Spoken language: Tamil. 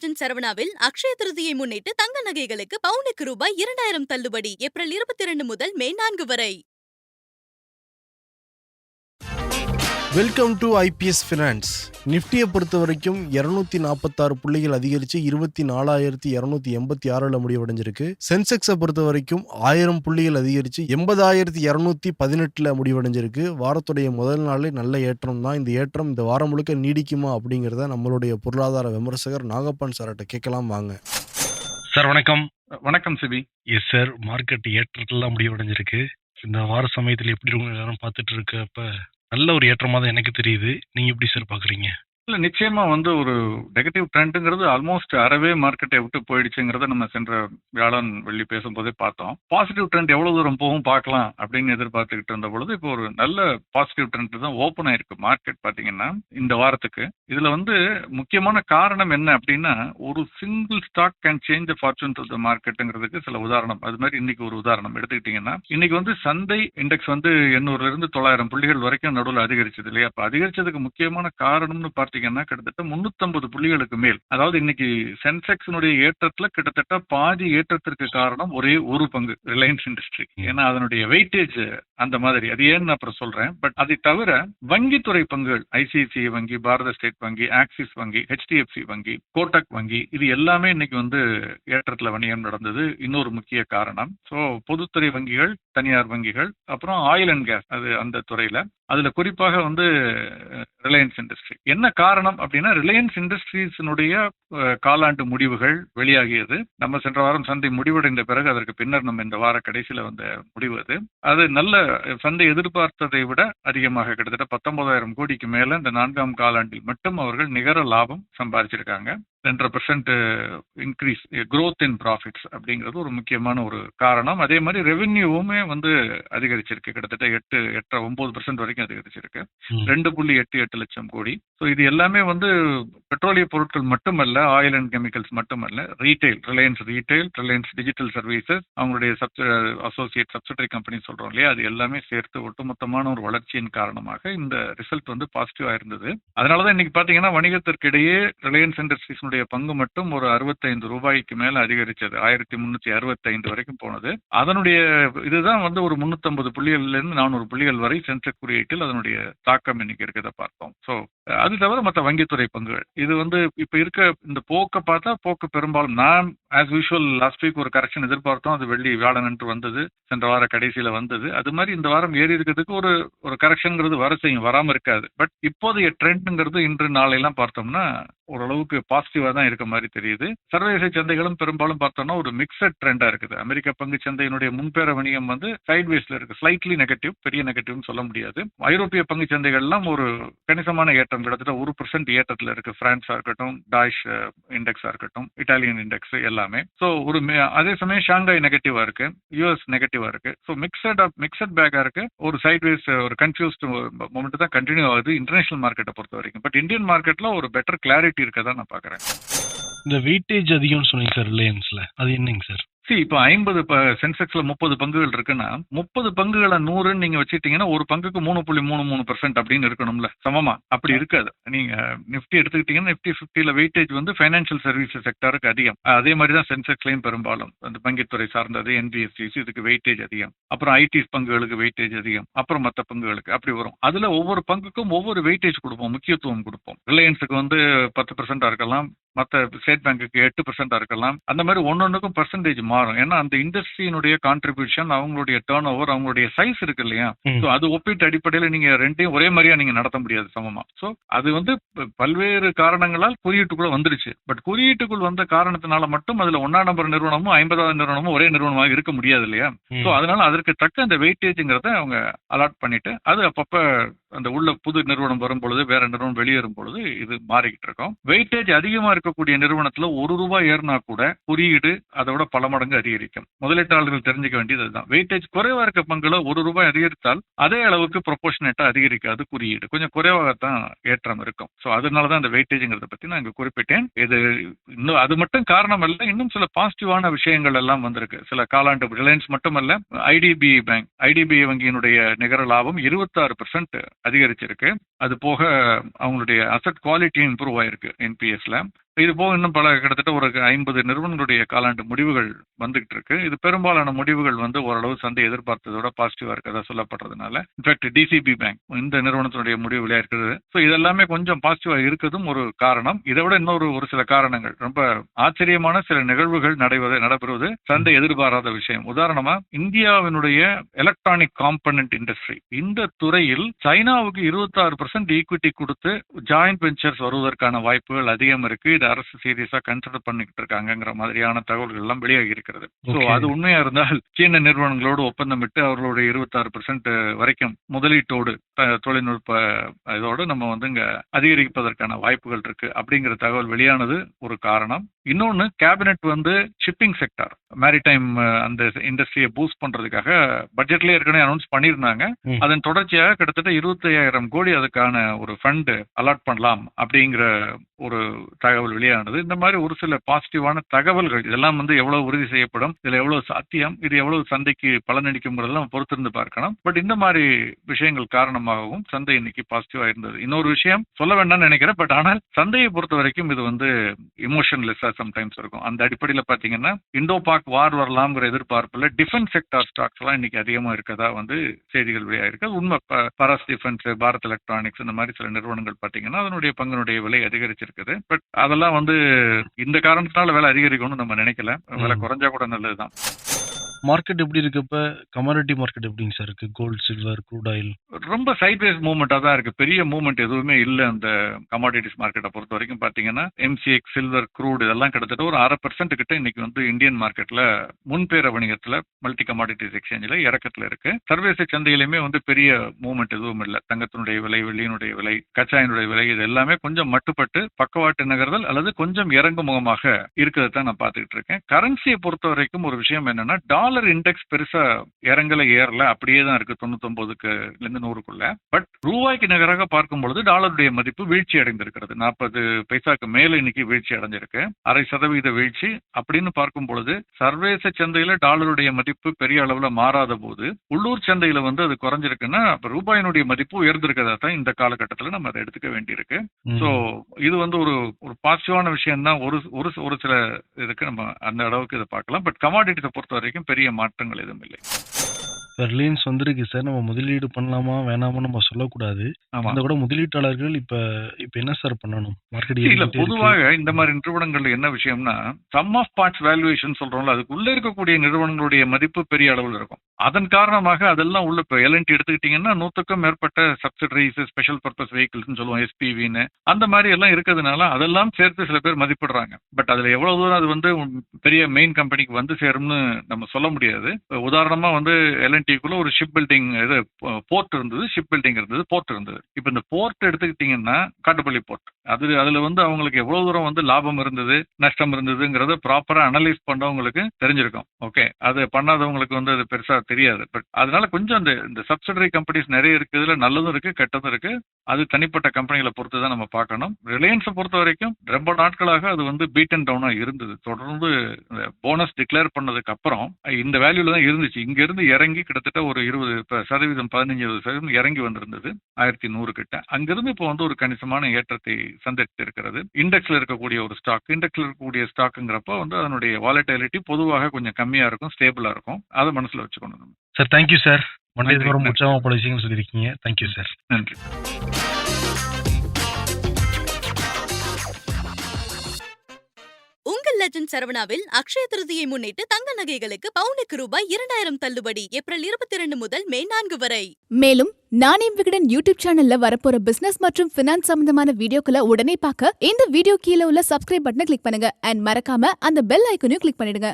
லெஜண்ட் சரவணாவில் அக்ஷய திருதியை முன்னிட்டு தங்க நகைகளுக்கு பவுனுக்கு ரூபாய் இரண்டாயிரம் தள்ளுபடி ஏப்ரல் இருபத்தி இரண்டு முதல் மே நான்கு வரை. வெல்கம் டு ஐபிஎஸ் ஃபினான்ஸ் நிஃப்டியை பொறுத்த வரைக்கும் இரநூத்தி நாற்பத்தாறு புள்ளிகள் அதிகரித்து இருபத்தி நாலாயிரத்தி இரநூத்தி எண்பத்தி ஆறில் முடிவடைஞ்சிருக்கு. சென்செக்ஸை பொறுத்த வரைக்கும் ஆயிரம் புள்ளிகள் அதிகரித்து எண்பதாயிரத்தி இரநூத்தி பதினெட்டில் முடிவடைஞ்சிருக்கு. வாரத்துடைய முதல் நாளே நல்ல ஏற்றம் தான். இந்த ஏற்றம் இந்த வாரம் முழுக்க நீடிக்குமா அப்படிங்கிறத நம்மளுடைய பொருளாதார விமர்சகர் நாகப்பன் சார்கிட்ட கேட்கலாம் வாங்க. சார் வணக்கம். வணக்கம் சிபி. எஸ் சார் மார்க்கெட் ஏற்றத்தெல்லாம் முடிவடைஞ்சிருக்கு. இந்த வார சமயத்தில் எப்படி இருக்கும் எல்லாரும் பார்த்துட்டு இருக்கப்ப நல்ல ஒரு ஏற்றமாக தான் எனக்கு தெரியுது. நீங்க எப்படி சார் பார்க்குறீங்க இல்ல நிச்சயமா வந்து ஒரு நெகட்டிவ் ட்ரெண்டுங்கிறது ஆல்மோஸ்ட் அறவே மார்க்கெட்டை விட்டு போயிடுச்சுங்கிறத நம்ம சென்ற வியாழன் வெள்ளி பேசும்போதே பார்த்தோம். பாசிட்டிவ் ட்ரெண்ட் எவ்வளவு தூரம் போகும் பார்க்கலாம் அப்படின்னு எதிர்பார்த்துக்கிட்டு இருந்த பொழுது இப்போ ஒரு நல்ல பாசிட்டிவ் ட்ரெண்ட் தான் ஓப்பன் ஆயிருக்கு மார்க்கெட் பாத்தீங்கன்னா இந்த வாரத்துக்கு. இதுல வந்து முக்கியமான காரணம் என்ன அப்படின்னா ஒரு single stock can change fortune to the மார்க்கெட்டுங்கிறதுக்கு சில உதாரணம். அது மாதிரி இன்னைக்கு ஒரு உதாரணம் எடுத்துக்கிட்டீங்கன்னா இன்னைக்கு வந்து சந்தை இண்டெக்ஸ் வந்து எண்ணூறுல இருந்து தொள்ளாயிரம் புள்ளிகள் வரைக்கும் நடுவில் அதிகரிச்சது இல்லையா? அப்ப அதிகரிச்சதுக்கு முக்கியமான காரணம்னு பார்த்தீங்கன்னா கிட்டத்தட்ட முன்னூத்தம்பது புள்ளிகளுக்கு மேல். அதாவது இன்னைக்கு சென்செக்ஸினுடைய ஏற்றத்துல கிட்டத்தட்ட பாதி ஏற்றத்திற்கு காரணம் ஒரே ஒரு பங்கு ரிலையன்ஸ் இண்டஸ்ட்ரி. ஏன்னா அதனுடைய வெயிட்டேஜ் அந்த மாதிரி. அது ஏன்னு அப்புறம் சொல்றேன். பட் அதை தவிர வங்கித்துறை பங்குகள் ஐசிஐசிஐ வங்கி பாரத ஸ்டேட் வங்கி ஆக்சிஸ் வங்கி ஹெச்டிஎஃப்சி வங்கி கோட்டக் வங்கி இது எல்லாமே இன்னைக்கு வந்து ஏற்றத்துல வணிகம் நடந்தது. இன்னொரு முக்கிய காரணம். ஸோ பொதுத்துறை வங்கிகள் தனியார் வங்கிகள் அப்புறம் ஆயில் அண்ட் கேஸ் அது அந்த துறையில. அதுல குறிப்பாக வந்து ரிலையன்ஸ் இண்டஸ்ட்ரி. என்ன காரணம் அப்படின்னா ரிலையன்ஸ் இண்டஸ்ட்ரீஸினுடைய காலாண்டு முடிவுகள் வெளியாகியது. நம்ம சென்ற வாரம் சந்தை முடிவடைந்த பிறகு அதற்கு பின்னர் நம்ம இந்த வார கடைசியில வந்த முடிவு அது. அது நல்ல சந்தை எதிர்பார்த்ததை விட அதிகமாக கிட்டத்தட்ட பத்தொன்பதாயிரம் கோடிக்கு மேல இந்த நான்காம் காலாண்டில் மட்டும் அவர்கள் நிகர லாபம் சம்பாதிச்சிருக்காங்க ரெண்டரை percent increase growth in profits அப்படிங்கிறது ஒரு முக்கியமான ஒரு காரணம். அதே மாதிரி ரெவென்யூவுமே வந்து அதிகரிச்சிருக்கு. கிட்டத்தட்ட எட்டு எட்டரை ஒன்பது பெர்சன்ட் வரைக்கும் அதிகரிச்சிருக்கு. ரெண்டு புள்ளி எட்டு எட்டு லட்சம் கோடி. ஸோ இது எல்லாமே வந்து பெட்ரோலிய பொருட்கள் மட்டுமல்ல ஆயில் அண்ட் கெமிக்கல்ஸ் மட்டுமல்ல retail Reliance retail Reliance digital services அவங்களுடைய சப் அசோசியேட் சப்சிடரி கம்பெனி சொல்றோம் இல்லையா? அது எல்லாமே சேர்த்து ஒட்டுமொத்தமான ஒரு வளர்ச்சியின் காரணமாக இந்த ரிசல்ட் வந்து பாசிட்டிவா இருந்தது. அதனாலதான் இன்னைக்கு பாத்தீங்கன்னா வணிகத்திற்கு இடையே ரிலையன்ஸ் இண்டஸ்ட்ரீஸினுடைய பங்கு மட்டும் ஒரு அறுபத்தைந்து ரூபாய்க்கு மேல அதிகரிச்சது. ஆயிரத்தி முன்னூத்தி அறுபத்தைந்து வரைக்கும் போனது. அதனுடைய இதுதான் வந்து ஒரு முன்னூத்தம்பது புள்ளிகள்ல இருந்து நானூறு புள்ளிகள் வரை சென்செக் குறியீட்டில் அதனுடைய தாக்கம் இன்னைக்கு இருக்கிறத பார்த்தோம். ஸோ அது தவிர மற்ற வங்கித்துறை பங்குகள். இது வந்து இப்ப இருக்க இந்த போக்கை பார்த்தா போக்கு பெரும்பாலும் நான் ஆஸ் யூஷுவல் லாஸ்ட் வீக் ஒரு கரெக்ஷன் எதிர்பார்த்தோம். அது வெள்ளி வியாழன் வந்தது. சென்ற வார கடைசியில வந்தது. அது மாதிரி இந்த வாரம் ஏறி இருக்கிறதுக்கு ஒரு ஒரு கரெக்ஷன்ங்கிறது வர செய்யும் வராம இருக்காது. பட் இப்போதைய ட்ரெண்ட்ங்கிறது இன்று நாளையெல்லாம் பார்த்தோம்னா ஓரளவுக்கு பாசிட்டிவா தான் இருக்க மாதிரி தெரியுது. சர்வதேச சந்தைகளும் பெரும்பாலும் பார்த்தோம்னா ஒரு மிக்சட் ட்ரெண்டா இருக்குது. அமெரிக்க பங்கு சந்தையினுடைய முன்பேற வணிகம் வந்து சைட்வேஸ்ல இருக்கு. ஸ்லைட்லி நெகட்டிவ் பெரிய நெகட்டிவ்னு சொல்ல முடியாது. ஐரோப்பிய பங்கு சந்தைகள்லாம் ஒரு கணிசமான ஏற்றம். கிட்டத்தட்ட ஒரு பர்சன்ட் ஏற்றத்துல இருக்கு. பிரான்ஸா இருக்கட்டும் டாய்ஷ் இண்டெக்ஸா இருக்கட்டும் இட்டாலியன் இண்டெக்ஸ் எல்லாமே. ஸோ ஒரு அதே சமயம் ஷாங்காய் நெகட்டிவா இருக்கு. யூஎஸ் நெகட்டிவா இருக்கு. ஸோ மிக்சட் மிக்சட் பேக்கா இருக்கு. ஒரு சைட்வேஸ் ஒரு கன்ஃபியூஸ்ட் மூமெண்ட் தான் கண்டினியூ ஆகுது. இன்டர்நேஷனல் மார்க்கெட்டை பொறுத்த வரைக்கும் பட் இந்தியன் மார்க்கெட்ல ஒரு பெட்டர் கிளாரிட்டி இருக்கதான் நான் பாக்குறேன் இந்த வெயிட்டேஜ் அதிகம்னு சொன்னீங்க சார் ரிலையன்ஸ்ல. அது என்னங்க சார்? சி இப்போ ஐம்பது சென்செக்ஸ்ல முப்பது பங்குகள் இருக்குன்னா முப்பது பங்குகளை நூறுன்னு நீங்க வச்சுட்டீங்கன்னா ஒரு பங்குக்கு மூணு புள்ளி மூணு மூணு பர்சன்ட் அப்படின்னு இருக்கணும்ல. சமமா? அப்படி இருக்காது. நீங்க நிஃப்டி எடுத்துக்கிட்டீங்கன்னா நிஃப்டி ஃபிஃப்டியில் வெயிட்டேஜ் வந்து ஃபைனான்ஷியல் சர்வீசஸ் செக்டருக்கு அதிகம். அதே மாதிரி தான் சென்செக்ஸ்லையும் பெரும்பாலும். அந்த வங்கித்துறை சார்ந்தது என்பிஎஸ்சிஸ் இதுக்கு வெயிட்டேஜ் அதிகம். அப்புறம் ஐடி பங்குகளுக்கு வெயிட்டேஜ் அதிகம். அப்புறம் மற்ற பங்குகளுக்கு அப்படி வரும். அதுல ஒவ்வொரு பங்குக்கும் ஒவ்வொரு வெயிட்டேஜ் கொடுப்போம். முக்கியத்துவம் கொடுப்போம். ரிலையன்ஸுக்கு வந்து பத்து பர்சன்டா இருக்கலாம். மற்ற ஸ்டேட் பேங்க்குக்கு எட்டு பர்சன்ட்டாக இருக்கலாம். அந்த மாதிரி ஒன்னொன்னுக்கும் பர்சன்டேஜ் மாறும் ஏன்னா அந்த இண்டஸ்ட்ரியினுடைய கான்ட்ரிபியூஷன் அவங்களுடைய டேர்ன் ஓவர் அவங்களுடைய சைஸ் இருக்கு இல்லையா. ஸோ அது ஒப்பீட்டு அடிப்படையில் நீங்க ரெண்டையும் ஒரே மாதிரியா நீங்க நடத்த முடியாது சமமா. ஸோ அது வந்து பல்வேறு காரணங்களால் குறியீட்டுக்குள்ள வந்துருச்சு. பட் குறியீட்டுக்குள் வந்த காரணத்தினால மட்டும் அதுல ஒன்னா நம்பர் நிறுவனமும் ஐம்பதாவது நிறுவனமும் ஒரே நிறுவனமாக இருக்க முடியாது இல்லையா. ஸோ அதனால அதற்கு தக்க அந்த வெயிட்டேஜ்ங்கிறத அவங்க அலாட் பண்ணிட்டு அது அப்பப்ப அந்த உள்ள புது நிறுவனம் வரும் பொழுது வேற நிறுவனம் வெளியேறும் பொழுது இது மாறிக்கிட்டு இருக்கும். வெயிட்டேஜ் அதிகமா இருக்கக்கூடிய நிறுவனத்துல ஒரு ரூபாய் ஏறினா கூட குறியீடு அதோட பல மடங்கு அதிகரிக்கும். முதலீட்டாளர்கள் தெரிஞ்சுக்க வேண்டியது அதுதான் வெயிட்டேஜ் குறைவா இருக்க பங்குல ஒரு ரூபாய் அதிகரித்தால் அதே அளவுக்கு ப்ரொபோஷனேட்டா அதிகரிக்காது குறியீடு. கொஞ்சம் குறைவாகத்தான் ஏற்றம் இருக்கும். ஸோ அதனாலதான் அந்த வெயிட்டேஜ்ங்கிறத பத்தி நான் இங்க குறிப்பிட்டேன். இது இன்னும் அது மட்டும் காரணம் அல்ல இன்னும் சில பாசிட்டிவான விஷயங்கள் எல்லாம் வந்திருக்கு. சில காலாண்டு ரிலையன்ஸ் மட்டுமல்ல ஐடிபிஐ பேங்க் ஐடிபிஐ வங்கியினுடைய நிகர லாபம் இருபத்தாறு பெர்சென்ட் அதிகரிச்சிருக்கு. அது போக அவங்களுடைய அசட் குவாலிட்டி இம்ப்ரூவ் ஆயிருக்கு என்பிஎஸ்ல இது போக இன்னும் பல கிட்டத்தட்ட ஒரு ஐம்பது நிறுவனங்களுடைய காலாண்டு முடிவுகள் வந்துகிட்டு இருக்கு. இது பெரும்பாலான முடிவுகள் வந்து ஓரளவு சந்தை எதிர்பார்த்ததோட பாசிட்டிவா இருக்கிறதா சொல்லப்படுறதுனால. இன்ஃபேக்ட் டிசிபி பேங்க் இந்த நிறுவனத்தினுடைய முடிவுகளா இருக்கிறது ஸோ இதெல்லாமே கொஞ்சம் பாசிட்டிவா இருக்கிறதும் ஒரு காரணம். இதை விட இன்னொரு ஒரு சில காரணங்கள். ரொம்ப ஆச்சரியமான சில நிகழ்வுகள் நடைபெறுவது நடைபெறுவது சந்தை எதிர்பாராத விஷயம். உதாரணமா இந்தியாவினுடைய எலக்ட்ரானிக் காம்பனன்ட் இண்டஸ்ட்ரி இந்த துறையில் சைனாவுக்கு இருபத்தாறு பர்சன்ட் ஈக்விட்டி கொடுத்து ஜாயிண்ட் வெஞ்சர்ஸ் வருவதற்கான வாய்ப்புகள் அதிகம் இருக்கு. இது அரசு சீரியஸா கன்சிடர் பண்ணிக்கிட்டு இருக்காங்கங்கிற மாதிரியான தகவல்கள் எல்லாம் வெளியாகி இருக்கிறது ஸோ. அது உண்மையா இருந்தால் சீன நிறுவனங்களோடு ஒப்பந்தமிட்டு அவர்களுடைய இருபத்தாறு பெர்சென்ட் வரைக்கும் முதலீட்டோடு தொழில்நுட்ப இதோடு நம்ம வந்து இங்க அதிகரிப்பதற்கான வாய்ப்புகள் இருக்கு அப்படிங்கிற தகவல் வெளியானது ஒரு காரணம் இன்னொன்னு கேபினெட் வந்து ஷிப்பிங் செக்டார் மேரிடைம் அந்த இண்டஸ்ட்ரியை பூஸ்ட் பண்றதுக்காக பட்ஜெட்லயே ஏற்கனவே அனௌன்ஸ் பண்ணியிருந்தாங்க. அதன் தொடர்ச்சியாக கிட்டத்தட்ட இருபத்தி கோடி அதுக்கான ஒரு ஃபண்ட் அலாட் பண்ணலாம் அப்படிங்கிற ஒரு தகவல் வெளியானது. இந்த மாதிரி ஒரு சில பாசிட்டிவான தகவல்கள் இதெல்லாம் வந்து எவ்வளவு உறுதி செய்யப்படும் இதுல எவ்வளவு சாத்தியம் இது எவ்வளவு சந்தைக்கு பலனளிக்குங்கிறதெல்லாம் பொறுத்திருந்து பார்க்கணும் பட் இந்த மாதிரி விஷயங்கள் காரணமாகவும் சந்தை இன்னைக்கு பாசிட்டிவா இருந்தது. இன்னொரு விஷயம் சொல்ல வேண்டாம்னு நினைக்கிறேன். பட் ஆனால் சந்தையை பொறுத்த வரைக்கும் இது வந்து இமோஷன்லெஸ்ஸா சம்டைம்ஸ் இருக்கும். அந்த அடிப்படையில் பாத்தீங்கன்னா இண்டோ பாக் வார் வரலாம்ங்கிற எதிர்பார்ப்புல டிஃபென்ஸ் செக்டார் ஸ்டாக்ஸ் எல்லாம் இன்னைக்கு அதிகமா இருக்கதா வந்து செய்திகள் வெளியாயிருக்கு. உண்மை பராஸ் டிஃபென்ஸ் பாரத் எலக்ட்ரானிக்ஸ் இந்த மாதிரி சில நிறுவனங்கள் பாத்தீங்கன்னா அதனுடைய பங்கினுடைய விலை அதிகரிச்சிருக்குது. பட் அதெல்லாம் வந்து இந்த காரணத்தினால விலை அதிகரிக்கணும்னு நம்ம நினைக்கல விலை. குறைஞ்சா கூட நல்லதுதான் மார்க்கெட் எப்படி இருக்கப்ப? கமாடிட்டி மார்க்கெட் எப்படிங்க சார் இருக்கு? கோல்டு சில்வர் க்ரூட் ஆயில் ரொம்ப சைட்வேஸ் மூவ்மெண்டா தான் இருக்கு. பெரிய மூவ்மெண்ட் எதுவுமே இல்ல அந்த கமாடிட்டிஸ் மார்க்கெட்டை பொறுத்த வரைக்கும் பாத்தீங்கன்னா எம்சிஎக்ஸ் சில்வர் க்ரூட் இதெல்லாம் கிட்டத்தட்ட ஒரு அரை பர்சன்ட் கிட்ட இன்னைக்கு வந்து இந்தியன் மார்க்கெட்ல முன்பேர வணிகத்துல மல்டி கமாடிட்டிஸ் எக்ஸ்சேஞ்சில் இறக்கத்துல இருக்கு. சர்வதேச சந்தையிலுமே வந்து பெரிய மூவ்மெண்ட் எதுவும் இல்லை. தங்கத்தினுடைய விலை வெள்ளியினுடைய விலை கச்சாயினுடைய விலை இது எல்லாமே கொஞ்சம் மட்டுப்பட்டு பக்கவாட்டு நகர்தல் அல்லது கொஞ்சம் இறங்கு முகமாக இருக்கிறத தான் நான் பார்த்துக்கிட்டு இருக்கேன். கரன்சியை பொறுத்த வரைக்கும் ஒரு விஷயம் என்னன்னா டாலர் இண்டெக்ஸ் பெருசா இறங்கல ஏறல. அப்படியே தான் இருக்கு தொண்ணூத்தொன்பதுக்கு இருந்து நூறுக்குள்ள. பட் ரூபாய்க்கு நிகராக பார்க்கும் பொழுது டாலருடைய மதிப்பு வீழ்ச்சி அடைந்திருக்கிறது. நாற்பது பைசாக்கு மேல இன்னைக்கு வீழ்ச்சி அடைஞ்சிருக்கு. அரை சதவீத வீழ்ச்சி. அப்படின்னு பார்க்கும் பொழுது சர்வதேச சந்தையில டாலருடைய மதிப்பு பெரிய அளவுல மாறாத போது உள்ளூர் சந்தையில வந்து அது குறைஞ்சிருக்குன்னா அப்ப ரூபாயினுடைய மதிப்பு உயர்ந்திருக்கதா தான் இந்த காலகட்டத்தில் நம்ம அதை எடுத்துக்க வேண்டியிருக்கு. ஸோ இது வந்து ஒரு ஒரு பாசிட்டிவான விஷயம் தான் ஒரு ஒரு ஒரு சில இதுக்கு நம்ம அந்த அளவுக்கு இதை பார்க்கலாம். பட் கமாடிட்டிஸை பொறுத்த வரைக்கும் பெரிய மாற்றங்கள் எதுவும் இல்லை. ரிலையன்ஸ் வந்திருக்கு சார். நம்ம முதலீடு பண்ணலாமா வேணாமா நம்ம சொல்லக்கூடாது. ஆமா. அந்த கூட முதலீட்டாளர்கள் இப்ப இப்ப என்ன சார் பண்ணணும்? மார்க்கெட் இல்ல பொதுவாக இந்த மாதிரி நிறுவனங்கள்ல என்ன விஷயம்னா சம் ஆஃப் பார்ட்ஸ் வேல்யூவேஷன் சொல்றோம்ல அதுக்குள்ள இருக்கக்கூடிய நிறுவனங்களுடைய மதிப்பு பெரிய அளவில் இருக்கும். அதன் காரணமாக அதெல்லாம் உள்ள இப்போ எல்என்டி எடுத்துக்கிட்டீங்கன்னா நூற்றுக்கும் மேற்பட்ட சப்சிடரிஸ் ஸ்பெஷல் பர்பஸ் வெஹிக்கிள்ஸ்னு சொல்லுவோம் எஸ்பிவின்னு அந்த மாதிரி எல்லாம் இருக்கிறதுனால அதெல்லாம் சேர்த்து சில பேர் மதிப்பிடுறாங்க. பட் அதில் எவ்வளோ தூரம் அது வந்து பெரிய மெயின் கம்பெனிக்கு வந்து சேரும்னு நம்ம சொல்ல முடியாது. உதாரணமாக வந்து எல்என்டிக்குள்ளே ஒரு ஷிப் பில்டிங் இது போர்ட் இருந்தது ஷிப் பில்டிங் இருந்தது போர்ட் இருந்தது. இப்போ இந்த போர்ட் எடுத்துக்கிட்டிங்கன்னா காட்டுப்பள்ளி போர்ட் அது அதுல வந்து அவங்களுக்கு எவ்வளவு தூரம் வந்து லாபம் இருந்தது நஷ்டம் இருந்ததுங்கிறத ப்ராப்பரா அனலைஸ் பண்ணவங்களுக்கு தெரிஞ்சிருக்கும். ஓகே அது பண்ணாதவங்களுக்கு வந்து அது பெருசா தெரியாது. பட் அதனால கொஞ்சம் அந்த இந்த சப்சிடரி கம்பெனிஸ் நிறைய இருக்குதுல நல்லதும் இருக்கு கெட்டதும் இருக்கு. அது தனிப்பட்ட கம்பெனிகளை பொறுத்து தான் நம்ம பார்க்கணும். ரிலையன்ஸை பொறுத்த வரைக்கும் ரொம்ப நாட்களாக அது வந்து பீட் அண்ட் டவுனா இருந்தது. தொடர்ந்து போனஸ் டிக்ளேர் பண்ணதுக்கு அப்புறம் இந்த வேல்யூல தான் இருந்துச்சு. இங்க இருந்து இறங்கி கிட்டத்தட்ட ஒரு இருபது சதவீதம் பதினஞ்சு சதவீதம் இறங்கி வந்திருந்தது. ஆயிரத்தி நூறு கிட்ட. அங்கிருந்து இப்போ வந்து ஒரு கணிசமான ஏற்றத்தை சந்தித்து இருக்கிறது இண்டெக்ஸ்ல இருக்கக்கூடிய ஒரு ஸ்டாக் இண்டெக்ஸ்ல இருக்கக்கூடிய ஸ்டாக்குங்கிறப்ப வந்து அதனுடைய வாலட்டிலிட்டி பொதுவாக கொஞ்சம் கம்மியா இருக்கும் ஸ்டேபிளா இருக்கும். அதை மனசுல வச்சுக்கணும். சார் தேங்க்யூ சார் மண்டே நன்றி, ரொம்ப நன்றி. உற்சாகமா பல விஷயங்கள் சொல்லியிருக்கீங்க தேங்க்யூ சார் நன்றி. லெஜண்ட் சரவணாவில் அக்ஷய திருதியை முன்னிட்டு தங்க நகைகளுக்கு பவுனுக்கு ரூபாய் இரண்டாயிரம் தள்ளுபடி ஏப்ரல் இருபத்தி இரண்டு முதல் மே நான்கு வரை. மேலும் நானே விகடன் யூடியூப் சேனல்ல வரப்போற பிசினஸ் மற்றும் பினான்ஸ் சம்பந்தமான வீடியோக்களை உடனே பார்க்க இந்த வீடியோ கீழே உள்ள சப்ஸ்கிரைப் பட்டனை கிளிக் பண்ணுங்க. அண்ட் மறக்காம அந்த பெல் ஐக்கனையும் கிளிக் பண்ணிடுங்க.